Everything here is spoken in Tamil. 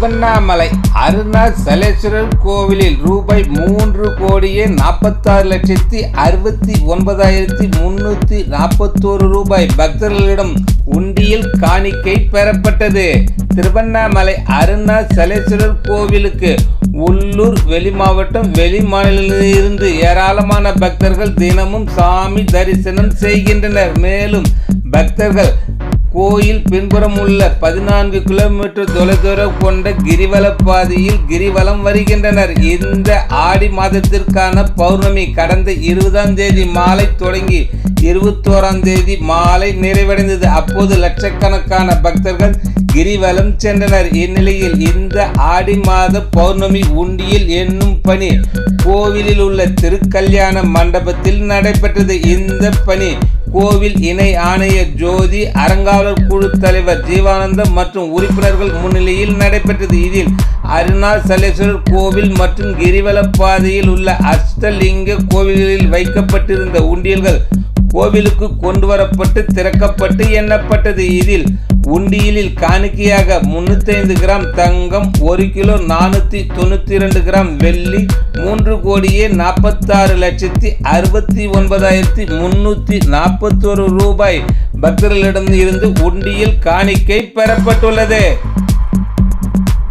திருவண்ணாமலை அருணாசலேஸ்வரர் கோவிலில் ரூபாய் மூன்று கோடியே நாற்பத்தாறு லட்சத்தி அறுபத்தி ஒன்பதாயிரத்தி முன்னூத்தி நாற்பத்தோரு ரூபாய் பக்தர்களிடம் உண்டியில் காணிக்கை பெறப்பட்டது. திருவண்ணாமலை அருணாசலேஸ்வரர் கோவிலுக்கு உள்ளூர் வெளி மாவட்டம் வெளி மாநிலத்திலிருந்து ஏராளமான பக்தர்கள் தினமும் சாமி தரிசனம் செய்கின்றனர். மேலும் பக்தர்கள் கோயில் பின்புறம் உள்ள பதினான்கு கிலோமீட்டர் தொலைதூரம் கொண்ட கிரிவல பாதையில் கிரிவலம் வருகின்றனர். இந்த ஆடி மாதத்திற்கான பௌர்ணமி கடந்த இருபதாம் தேதி மாலை தொடங்கி இருபத்தோராம் தேதி மாலை நிறைவடைந்தது. அப்போது லட்சக்கணக்கான பக்தர்கள் கிரிவலம் சென்றனர். இந்நிலையில் இந்த ஆடி மாத பௌர்ணமி உண்டியல் என்னும் பணி கோவிலில் உள்ள திருக்கல்யாண மண்டபத்தில் நடைபெற்றது. இந்த பணி கோவில் இணை ஆணையர் ஜோதி அறங்காவலர் குழு தலைவர் ஜீவானந்தம் மற்றும் உறுப்பினர்கள் முன்னிலையில் நடைபெற்றது. இதில் அருணாசலேஸ்வரர் கோவில் மற்றும் கிரிவல பாதையில் உள்ள அஷ்டலிங்க கோவில்களில் வைக்கப்பட்டிருந்த உண்டியல்கள் கோவிலுக்கு கொண்டு வரப்பட்டு திறக்கப்பட்டு எண்ணப்பட்டது. இதில் உண்டியலில் காணிக்கையாக முன்னூத்தைந்து கிராம் தங்கம் ஒரு கிலோ நானூற்றி தொண்ணூற்றி ரெண்டு கிராம் வெள்ளி மூன்று கோடியே நாற்பத்தாறு லட்சத்தி அறுபத்தி ஒன்பதாயிரத்தி முன்னூற்றி நாற்பத்தொரு ரூபாய் பக்தர்களிடம் இருந்து உண்டியில் காணிக்கை பெறப்பட்டுள்ளது.